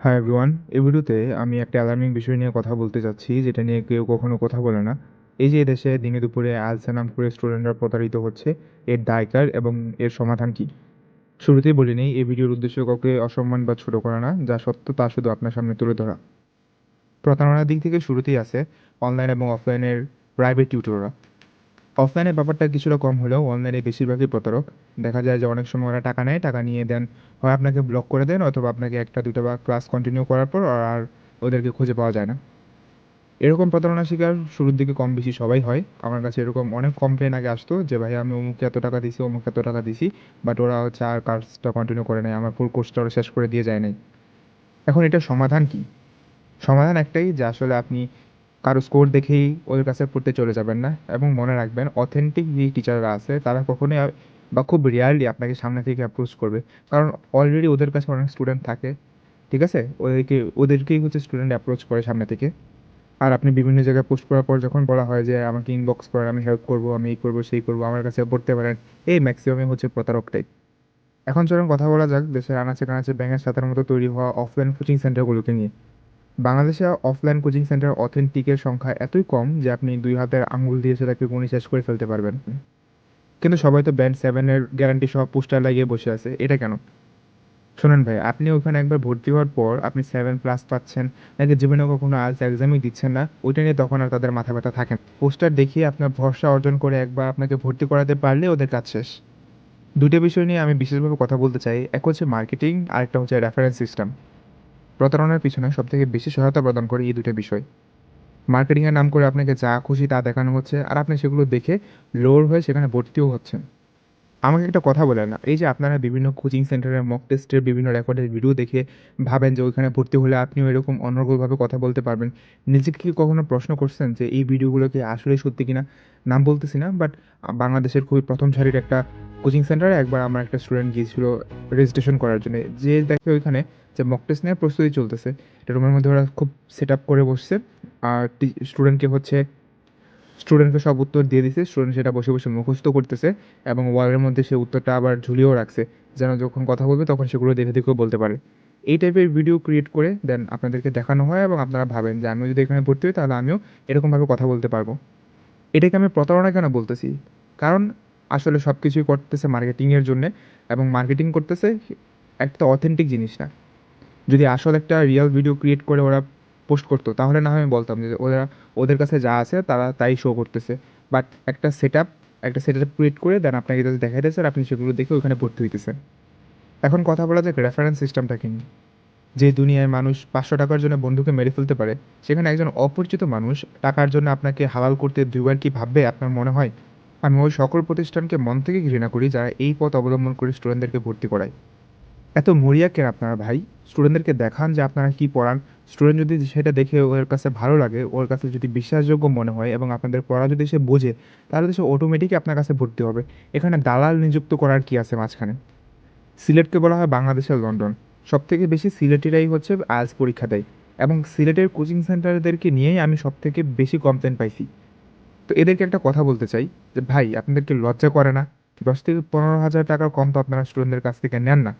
Hi everyone এই ভিডিওতে আমি একটা অ্যালার্মিং বিষয় নিয়ে কথা বলতে চাচ্ছি, যেটা নিয়ে কেউ কখনো কথা বলে না। এই যে দেশে দিনে দুপুরে আলসা নাম করে স্টুডেন্টরা প্রতারিত হচ্ছে, এর দায়কার এবং এর সমাধান কি? শুরুতেই বলে নেই, এই ভিডিওর উদ্দেশ্য কাউকে অসম্মান বা ছোটো করা না, যা সত্য তা শুধু আপনার সামনে তুলে ধরা। প্রতারণার দিক থেকে শুরুতেই আছে অনলাইন এবং অফলাইনের প্রাইভেট টিউটররা অফলাইনের ব্যাপারটা কিছুটা কম হলেও অনলাইনে বেশিরভাগই প্রতারক। দেখা যায় যে অনেক সময় ওরা টাকা নেয়, টাকা নিয়ে দেন। হয় আপনাকে ব্লক করে দেন অথবা আপনাকে একটা, দুটো বা ক্লাস কন্টিনিউ করার পর আর ওদেরকে খুঁজে পাওয়া যায় না। এরকম প্রতারণা শিকার শুরুর দিকে কম বেশি সবাই হয়। আমার কাছে এরকম অনেক কমপ্লেন আগে আসতো যে, ভাই, আমি অমুকে এত টাকা দিছি অমুকে এত টাকা দিছি বাট ওরা হচ্ছে আর কাজটা কন্টিনিউ করে নেয় আমার ফুল কোর্সটা ওরা শেষ করে দিয়ে যায় নাই। এখন এটা সমাধান কি? সমাধান একটাই যে, আসলে আপনি কারও স্কোর দেখেই ওদের কাছে পড়তে চলে যাবেন না। এবং মনে রাখবেন অথেন্টিক যে টিচাররা আছে, তারা কখনোই বা খুব রেয়ারলি আপনাকে সামনে থেকে অ্যাপ্রোচ করবে। কারণ অলরেডি ওদের কাছে অনেক স্টুডেন্ট থাকে, ঠিক আছে? ওদেরকে, ওদেরকেই হচ্ছে স্টুডেন্ট অ্যাপ্রোচ করে সামনে থেকে। আর আপনি বিভিন্ন জায়গায় পোস্ট করার পর যখন বলা হয় যে, আমাকে ইনবক্স করেন, আমি হেল্প করব, আমি এই করব, সেই করব, আমার কাছে পড়তে পারেন, এই ম্যাক্সিমামই হচ্ছে প্রতারক টাইপ এখন চলুন কথা বলা যাক, দেশের আনাচে কানাচে ব্যাঙের সাথের মতো তৈরি হওয়া অফলাইন কোচিং সেন্টারগুলোকে নিয়ে। বাংলাদেশে অফলাইন কোচিং সেন্টার অথেন্টিকের সংখ্যা এতই কম যে আপনি দুই হাতের আঙুল দিয়ে সেটাকে গুণি শেষ করে ফেলতে পারবেন। কিন্তু সবাই তো ব্যান্ড সেভেনের গ্যারান্টি সহ পোস্টার লাগিয়ে বসে আছে, এটা কেন? শোনেন ভাই, আপনি ওখানে একবার ভর্তি হওয়ার পর আপনি সেভেন প্লাস পাচ্ছেন, নাকি জীবনে কখনো আজ এক্সামই দিচ্ছেন না, ওইটা নিয়ে তখন আর তাদের মাথা ব্যথা থাকেন পোস্টার দেখিয়ে আপনার ভরসা অর্জন করে একবার আপনাকে ভর্তি করাতে পারলে ওদের কাজ শেষ। দুটো বিষয় নিয়ে আমি বিশেষভাবে কথা বলতে চাই, এক হচ্ছে মার্কেটিং আর একটা হচ্ছে রেফারেন্স সিস্টেম প্রতারণার পিছনে সবথেকে বেশি সহায়তা প্রদান করে এই দুটো বিষয়। মার্কেটিংয়ের নাম করে আপনাকে যা খুশি তা দেখানো হচ্ছে, আর আপনি সেগুলো দেখে লোর হয়ে সেখানে ভর্তিও হচ্ছেন। আমাকে একটা কথা বলেন না। এই যে আপনারা বিভিন্ন কোচিং সেন্টারের মক টেস্টের বিভিন্ন রেকর্ডের ভিডিও দেখে ভাবেন যে ওইখানে ভর্তি হলে আপনিও এরকম অনর্গলভাবে কথা বলতে পারবেন। নিজেকে কি কখনো প্রশ্ন করছেন যে এই ভিডিওগুলো কি আসলেই সত্যি কিনা? নাম বলতেছি না বাট বাংলাদেশের খুবই প্রথম সারির একটা কোচিং সেন্টারে একবার আমার একটা স্টুডেন্ট গিয়েছিল রেজিস্ট্রেশন করার জন্য। যে দেখে ওইখানে যে মক টেস্ট নেওয়ার প্রস্তুতি চলতেছে। রুমের মধ্যে ওরা খুব সেট আপ করে বসছে। আর স্টুডেন্টকে হচ্ছে স্টুডেন্টকে সব উত্তর দিয়ে দিছে স্টুডেন্ট সেটা বসে বসে মুখস্থ করতেছে এবং ওয়ালের মধ্যে সে উত্তরটা আবার ঝুলিয়েও রাখছে, যেন যখন কথা বলবে তখন সেগুলো দেখে দেখেও বলতে পারে। এই টাইপের ভিডিও ক্রিয়েট করে দেন আপনাদেরকে দেখানো হয় এবং আপনারা ভাবেন যে আমিও যদি এখানে ভর্তি হই তাহলে আমিও এরকমভাবে কথা বলতে পারব। এটাকে আমি প্রতারণা কেন বলতেছি? কারণ আসলে সব কিছুই করতেছে মার্কেটিংয়ের জন্যে এবং মার্কেটিং করতেছে একটা অথেন্টিক জিনিস না। যদি আসল একটা রিয়েল ভিডিও ক্রিয়েট করে ওরা পোস্ট করতো, তাহলে না আমি বলতাম যে ওরা ওদের কাছে যা আছে তারা তাই শো করতেছে। বাট একটা সেট আপ একটা সেট আপ ক্রিয়েট করে দেন আপনাকে যদি দেখাইতেছে আর আপনি সেগুলো দেখে ওখানে ভর্তি হইতেছেন এখন কথা বলা যাক রেফারেন্স সিস্টেমটাকে নিয়ে যে দুনিয়ায় মানুষ পাঁচশো টাকার জন্য বন্ধুকে মেরে ফেলতে পারে, সেখানে একজন অপরিচিত মানুষ টাকার জন্য আপনাকে হালাল করতে দুইবার কি ভাববে আপনার মনে হয়? আমি ওই সকল প্রতিষ্ঠানকে মন থেকে ঘৃণা করি যারা এই পথ অবলম্বন করে স্টুডেন্টদেরকে ভর্তি করায়। এত মরিয়া কেন আপনারা ভাই? স্টুডেন্টদেরকে দেখান যে আপনারা কী পড়ান। স্টুডেন্ট যদি সেটা দেখে ওর কাছে ভালো লাগে, ওর কাছে যদি বিশ্বাসযোগ্য মনে হয় এবং আপনাদের পড়া যদি সে বোঝে, তাহলে সে অটোমেটিকই আপনার কাছে ভর্তি হবে। এখানে দালাল নিযুক্ত করার কি আছে মাঝখানে? সিলেটকে বলা হয় বাংলাদেশের লন্ডন। সব থেকে বেশি সিলেটিরাই হচ্ছে আইএলস পরীক্ষা দেয় এবং সিলেটের কোচিং সেন্টারদেরকে নিয়েই আমি সব থেকে বেশি কমপ্লেন পাইছি। তো এদেরকে একটা কথা বলতে চাই যে, ভাই, আপনাদেরকে লজ্জা করে না? দশ থেকে পনেরো হাজার টাকার কম তো আপনারা স্টুডেন্টদের কাছ থেকে নেন না।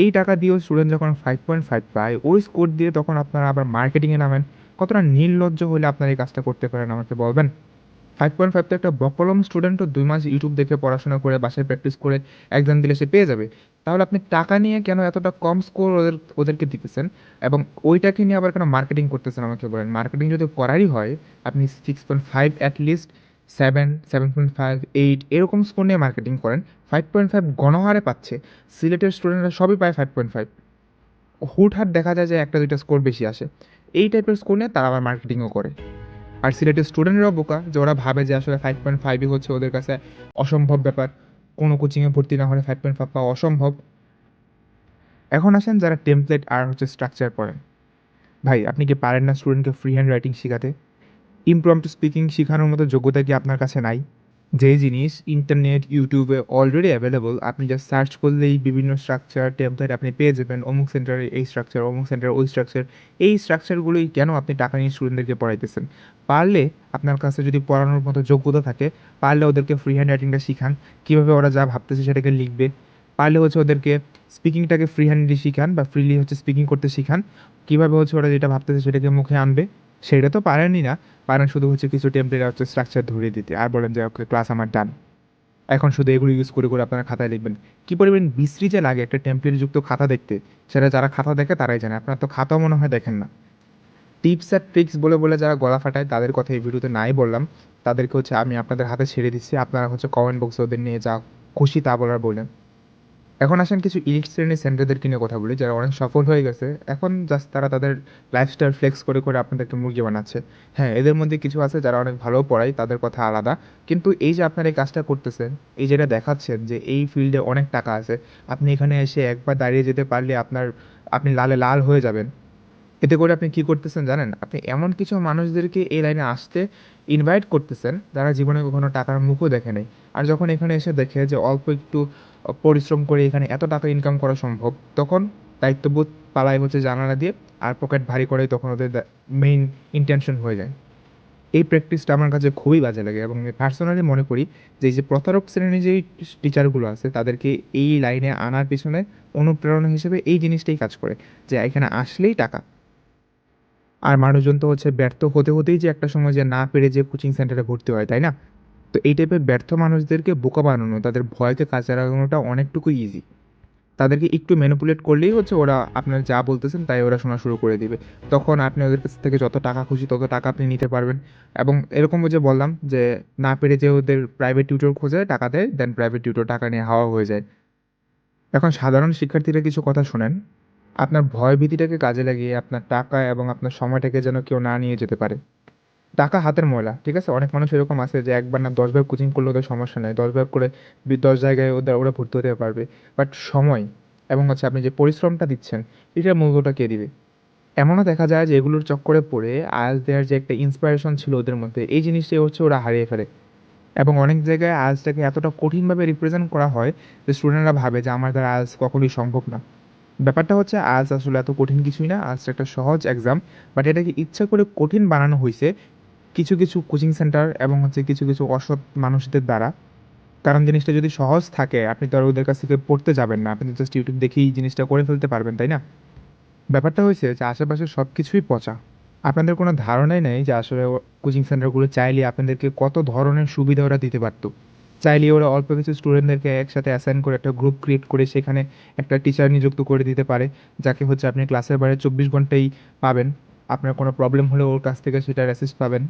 এই টাকা দিয়েও স্টুডেন্ট যখন ফাইভ পয়েন্ট ফাইভ পায়, ওই স্কোর দিয়ে তখন আপনারা আবার মার্কেটিংয়ে নামেন। কতটা নির্লজ্জ হলে আপনারা এই কাজটা করতে পারেন, আমাকে বলবেন? ফাইভ পয়েন্ট ফাইভ তো একটা বকলম স্টুডেন্টও দুই মাস ইউটিউব দেখে পড়াশোনা করে, বাসায় প্র্যাকটিস করে এক্সাম দিলে সে পেয়ে যাবে। তাহলে আপনি টাকা নিয়ে কেন এতটা কম স্কোর ওদের, ওদেরকে দিতেছেন? এবং ওইটাকে নিয়ে আবার কেন মার্কেটিং করতেছেন, আমাকে বলেন? মার্কেটিং যদি করারই হয়, আপনি six point five at least seven seven point five eight এরকম স্কোর নিয়ে মার্কেটিং করেন। ফাইভ পয়েন্ট ফাইভ গণহারে পাচ্ছে। সিলেটের স্টুডেন্টরা সবই পায় ফাইভ পয়েন্ট ফাইভ হুটহাট দেখা যায় যে একটা, দুইটা স্কোর বেশি আসে। এই টাইপের স্কোর নিয়ে তারা আবার মার্কেটিংও করে। আর সিলেটের স্টুডেন্টরাও বোকা, যে ওরা ভাবে যে আসলে ফাইভ পয়েন্ট ফাইভই হচ্ছে ওদের কাছে অসম্ভব ব্যাপার। কোনো কোচিংয়ে ভর্তি না হলে ফাইভ পয়েন্ট ফাইভ পাওয়া অসম্ভব। এখন আসেন যারা টেমপ্লেট আর হচ্ছে স্ট্রাকচার পড়েন। ভাই, আপনি কি পারেন না স্টুডেন্টকে ফ্রি হ্যান্ড রাইটিং শেখাতে? ইমপ্রম্পটু স্পিকিং শেখানোর মতো যোগ্যতা কি আপনার কাছে নাই? যে জিনিস ইন্টারনেট ইউটিউবে অলরেডি অ্যাভেলেবল আপনি জাস্ট সার্চ করলেই বিভিন্ন স্ট্রাকচার টেমপ্লেট আপনি পেয়ে যাবেন। অমুক সেন্টারে এই স্ট্রাকচার অমুক সেন্টারে ওই স্ট্রাকচার এই স্ট্রাকচারগুলোই কেন আপনি টাকা নিয়ে স্টুডেন্টদেরকে পড়াইতেছেন? পারলে আপনার কাছে যদি পড়ানোর মতো যোগ্যতা থাকে, পারলে ওদেরকে ফ্রি হ্যান্ড রাইটিংটা শিখান। কীভাবে ওরা যা ভাবতেছে সেটাকে লিখবে। পারলে হচ্ছে ওদেরকে স্পিকিংটাকে ফ্রি হ্যান্ডলি শিখান বা ফ্রিলি হচ্ছে স্পিকিং করতে শিখান। কীভাবে হচ্ছে ওরা যেটা ভাবতেছে সেটাকে মুখে আনবে। সেটা তো পারেনই না। পারেন শুধু হচ্ছে কিছু টেম্পলেট হচ্ছে স্ট্রাকচার ধরিয়ে দিতে। আর বলেন যে ওকে ক্লাস আমার ডান এখন শুধু এগুলো ইউজ করে করে আপনারা খাতায় লিখবেন। কী পরিমাণ বিশ্রী যে লাগে একটা টেমপ্লেট যুক্ত খাতা দেখতে। সেটা যারা খাতা দেখে তারাই জানে। আপনার তো খাতাও মনে হয় দেখেন না। টিপস আর ট্রিক্স বলে বলে যারা গলা ফাটায়, তাদের কথা এই ভিডিওতে নাই বললাম। তাদেরকে হচ্ছে আমি আপনাদের হাতে ছেড়ে দিচ্ছি। আপনারা হচ্ছে কমেন্ট বক্সে ওদের নিয়ে যা খুশি তা বলার বলেন এখন আসেন কিছু ইলিট শ্রেণির সেন্টারদেরকে নিয়ে কথা বলি, যারা অনেক সফল হয়ে গেছে। এখন জাস্ট তারা তাদের লাইফস্টাইল ফ্লেক্স করে করে আপনাদেরকে মুরগি বানাচ্ছে। হ্যাঁ এদের মধ্যে কিছু আছে যারা অনেক ভালো পড়ায়, তাদের কথা আলাদা। কিন্তু এই যে আপনারা এই কাজটা করতেছেন, এই যেটা দেখাচ্ছেন যে এই ফিল্ডে অনেক টাকা আছে, আপনি এখানে এসে একবার দাঁড়িয়ে যেতে পারলে আপনার, আপনি লালে লাল হয়ে যাবেন। এতে করে আপনি কী করতেছেন জানেন? আপনি এমন কিছু মানুষদেরকে এই লাইনে আসতে ইনভাইট করতেছেন, যারা জীবনে কখনো টাকার মুখও দেখে নেই। আর যখন এখানে এসে দেখে যে অল্প একটু পরিশ্রম করে এখানে এত টাকা ইনকাম করা সম্ভব, তখন দায়িত্ববোধ পালায় হচ্ছে জানালা দিয়ে আর পকেট ভারী করে তখন ওদের মেইন ইন্টেনশন হয়ে যায়। এই প্র্যাকটিসটা আমার কাছে খুবই বাজে লাগে এবং পার্সোনালি মনে করি যে, এই যে প্রতারক শ্রেণির যেই টিচারগুলো আছে, তাদেরকে এই লাইনে আনার পিছনে অনুপ্রেরণা হিসেবে এই জিনিসটাই কাজ করে যে, এখানে আসলেই টাকা। আর মানুষজন তো হচ্ছে ব্যর্থ হতে হতেই যে একটা সময় যে না পেরে যে কোচিং সেন্টারে ভর্তি হয়, তাই না? তো এই টাইপের ব্যর্থ মানুষদেরকে বোকা বানানো, তাদের ভয়কে কাজে লাগানোটা অনেকটুকু ইজি তাদেরকে একটু ম্যানিপুলেট করলেই হচ্ছে ওরা আপনার যা বলতেছেন তাই ওরা শোনা শুরু করে দিবে। তখন আপনি ওদের কাছ থেকে যত টাকা খুশি তত টাকা আপনি নিতে পারবেন। এবং এরকম যে বললাম যে, না পেরে যে ওদের প্রাইভেট টিউটর খোঁজে টাকা দেয় দেন প্রাইভেট টিউটর টাকা নিয়ে হাওয়া হয়ে যায়। এখন সাধারণ শিক্ষার্থীরা কিছু কথা শোনেন, আপনার ভয় ভীতিটাকে কাজে লাগিয়ে আপনার টাকা এবং আপনার সময়টাকে যেন কেউ না নিয়ে যেতে পারে। টাকা হাতের ময়লা, ঠিক আছে? অনেক মানুষ এরকম আছে যে একবার না দশবার কোচিং করলে ওদের সমস্যা নেই। দশবার করে দশ জায়গায় ওদের, ওরা ভর্তি হতে পারবে। বাট সময় এবং হচ্ছে আপনি যে পরিশ্রমটা দিচ্ছেন, এটার মূল্যটা কে দিবে? এমনও দেখা যায় যে এগুলোর চক্করে পড়ে আজ দেওয়ার যে একটা ইন্সপিরেশন ছিল ওদের মধ্যে, এই জিনিসটাই হচ্ছে ওরা হারিয়ে ফেলে। এবং অনেক জায়গায় আজটাকে এতটা কঠিনভাবে রিপ্রেজেন্ট করা হয় যে স্টুডেন্টরা ভাবে যে আমার দ্বারা আজ কখনোই সম্ভব না। ব্যাপারটা হচ্ছে আজ আসলে এত কঠিন কিছুই না আজ একটা সহজ এক্সাম বাট এটাকে ইচ্ছা করে কঠিন বানানো হয়েছে কিছু কিছু কোচিং সেন্টার এবং হচ্ছে কিছু কিছু অসৎ মানুষদের দ্বারা, কারণ জিনিসটা যদি সহজ থাকে, আপনি তো আর ওদের কাছ থেকে পড়তে যাবেন না। আপনি জাস্ট ইউটিউব দেখেই জিনিসটা করে ফেলতে পারবেন, তাই না? ব্যাপারটা হয়েছে যে আশেপাশে সব কিছুই পচা। আপনাদের কোনো ধারণাই নেই যে আসলে কোচিং সেন্টারগুলো চাইলে আপনাদেরকে কত ধরনের সুবিধা ওরা দিতে পারতো। চাইলে ওরা অল্প কিছু স্টুডেন্টদেরকে একসাথে অ্যাসাইন করে একটা গ্রুপ ক্রিয়েট করে সেখানে একটা টিচার নিযুক্ত করে দিতে পারে, যাকে হচ্ছে আপনি ক্লাসের বাইরে চব্বিশ ঘন্টাই পাবেন। আপনার কোনো প্রবলেম হলে ওর কাছ থেকে সেটার অ্যাসিস্ট পাবেন।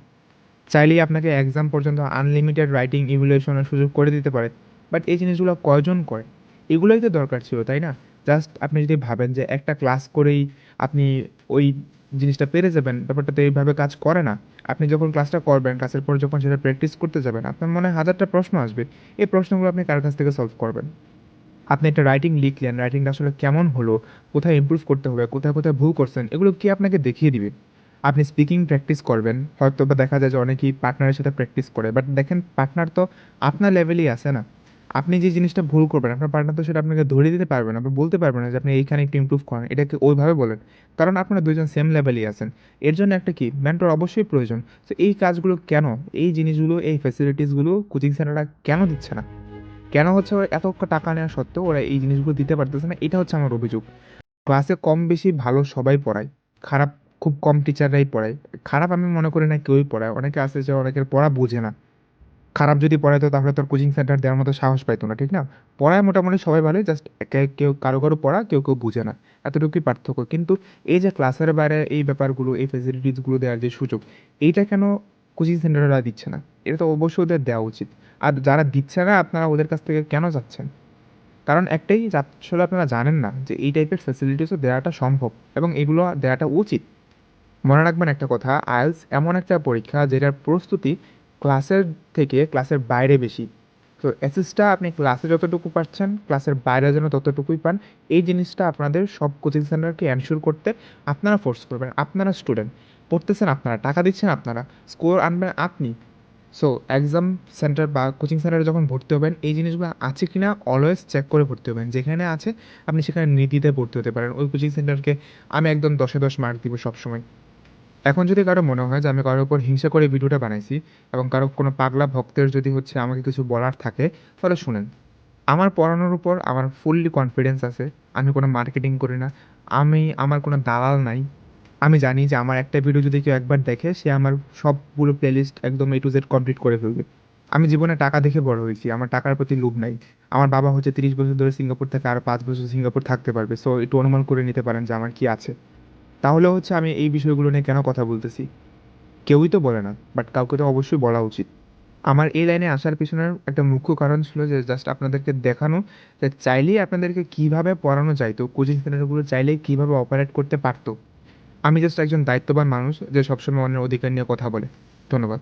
চাইলেই আপনাকে এক্সাম পর্যন্ত আনলিমিটেড রাইটিং ইভ্যালুয়েশনের সুযোগ করে দিতে পারে। বাট এই জিনিসগুলো কয়জন করে? এগুলোই তো দরকার ছিল, তাই না? জাস্ট আপনি যদি ভাবেন যে একটা ক্লাস করেই আপনি ওই জিনিসটা পেরে যাবেন ব্যাপারটা তো এইভাবে কাজ করে না। আপনি যখন ক্লাসটা করবেন ক্লাসের পর যখন সেটা প্র্যাকটিস করতে যাবেন, আপনার মনে হাজারটা প্রশ্ন আসবে। এই প্রশ্নগুলো আপনি কার কাছ থেকে সলভ করবেন? আপনি একটা রাইটিং লিখলেন রাইটিংটা আসলে কেমন হলো? কোথায় ইমপ্রুভ করতে হবে? কোথায় কোথায় ভুল করছেন? এগুলো কি আপনাকে দেখিয়ে দিবে? আপনি স্পিকিং প্র্যাকটিস করবেন হয়তো বা দেখা যায় যে অনেকেই পার্টনারের সাথে প্র্যাকটিস করে বাট দেখেন পার্টনার তো আপনার লেভেলেই আছে না। আপনি যে জিনিসটা ভুল করবেন, আপনার পার্টনার তো সেটা আপনাকে ধরিয়ে দিতে পারবে না আপনি বলতে পারবেন না যে আপনি এইখানে একটু ইমপ্রুভ করেন, এটাকে ওইভাবে বলেন। কারণ আপনারা দুজন সেম লেভেলেই আছেন। এর জন্য একটা কি? মেন্টর অবশ্যই প্রয়োজন। তো এই কাজগুলো কেন? এই জিনিসগুলো, এই ফ্যাসিলিটিসগুলো কোচিং সেন্টাররা কেন দিচ্ছে না? কেন হচ্ছে ওরা এত টাকা নেওয়া সত্ত্বেও ওরা এই জিনিসগুলো দিতে পারতেছে না? এটা হচ্ছে আমার অভিযোগ। ক্লাসে কম বেশি ভালো সবাই পড়ায়, খারাপ খুব কম টিচাররাই পড়ায়। খারাপ আমি মনে করি না কেউই পড়ায়। অনেকে আছে যে অনেকের পড়া বোঝে না। খারাপ যদি পড়াইতো তাহলে তোর কোচিং সেন্টার দেওয়ার মতো সাহস পাইতো না, ঠিক না? পড়ায় মোটামুটি সবাই ভালোই জাস্ট কেউ কারও কারও পড়া, কেউ কেউ বুঝে না। এতটুকুই পার্থক্য। কিন্তু এই যে ক্লাসের বাইরে এই ব্যাপারগুলো, এই ফেসিলিটিসগুলো দেওয়ার যে সুযোগ, এইটা কেন কোচিং সেন্টাররা দিচ্ছে না? এটা তো অবশ্যই ওদের দেওয়া উচিত। আর যারা দিচ্ছে না, আপনারা ওদের কাছ থেকে কেন যাচ্ছেন? কারণ একটাই আসলে আপনারা জানেন না যে এই টাইপের ফেসিলিটিসও দেওয়াটা সম্ভব। এবং এগুলো দেওয়াটা উচিত। মনে রাখবেন একটা কথা আইএলস এমন একটা পরীক্ষা যেটার প্রস্তুতি ক্লাসের থেকে ক্লাসের বাইরে বেশি। তো অ্যাসিসটা আপনি ক্লাসে যতটুকু পাচ্ছেন ক্লাসের বাইরে যেন ততটুকুই পান, এই জিনিসটা আপনাদের সব কোচিং সেন্টারকে এনশিওর করতে আপনারা ফোর্স করবেন, আপনারা স্টুডেন্ট পড়তেছেন আপনারা, টাকা দিচ্ছেন আপনারা স্কোর আনবেন আপনি। সো এক্সাম সেন্টার বা কোচিং সেন্টারে যখন ভর্তি হবেন, এই জিনিসগুলো আছে কি না অলওয়েজ চেক করে ভর্তি হবেন। যেখানে আছে, আপনি সেখানে নীতিতে ভর্তি হতে পারেন। ওই কোচিং সেন্টারকে আমি একদম দশে দশ মার্ক দিব সবসময়। এখন যদি কারও মনে হয় যে আমি কারোর উপর হিংসা করে ভিডিওটা বানাইছি এবং কারও কোনো পাগলা ভক্তের যদি হচ্ছে আমাকে কিছু বলার থাকে, তাহলে শুনেন। আমার পড়ানোর উপর আমার ফুললি কনফিডেন্স আছে, আমি কোনো মার্কেটিং করি না, আমি, আমার কোনো দালাল নাই। আমি জানি যে আমার একটা ভিডিও যদি কেউ একবার দেখে, সে আমার সবগুলো প্লেলিস্ট একদম এ টু জেড কমপ্লিট করে ফেলবে। আমি জীবনে টাকা দেখে বড় হয়েছি, আমার টাকার প্রতি লোভ নাই। আমার বাবা হচ্ছে তিরিশ বছর ধরে সিঙ্গাপুর থেকে আর পাঁচ বছর সিঙ্গাপুর থাকতে পারবে সো একটু অনুমান করে নিতে পারেন যে আমার কি আছে। তাহলে হচ্ছে আমি এই বিষয়গুলো নিয়ে কেন কথা বলতেছি? কেউই তো বলে না বাট কাউকে তো অবশ্যই বলা উচিত। আমার এই লাইনে আসার পিছনের একটা মুখ্য কারণ ছিল যে জাস্ট আপনাদেরকে দেখানো যে চাইলেই আপনাদেরকে কীভাবে পড়ানো যাইতো, কোচিং সেন্টারগুলো চাইলেই কীভাবে অপারেট করতে পারতো। আমি জাস্ট একজন দায়িত্ববান মানুষ যে সবসময় অন্যের অধিকার নিয়ে কথা বলে। ধন্যবাদ।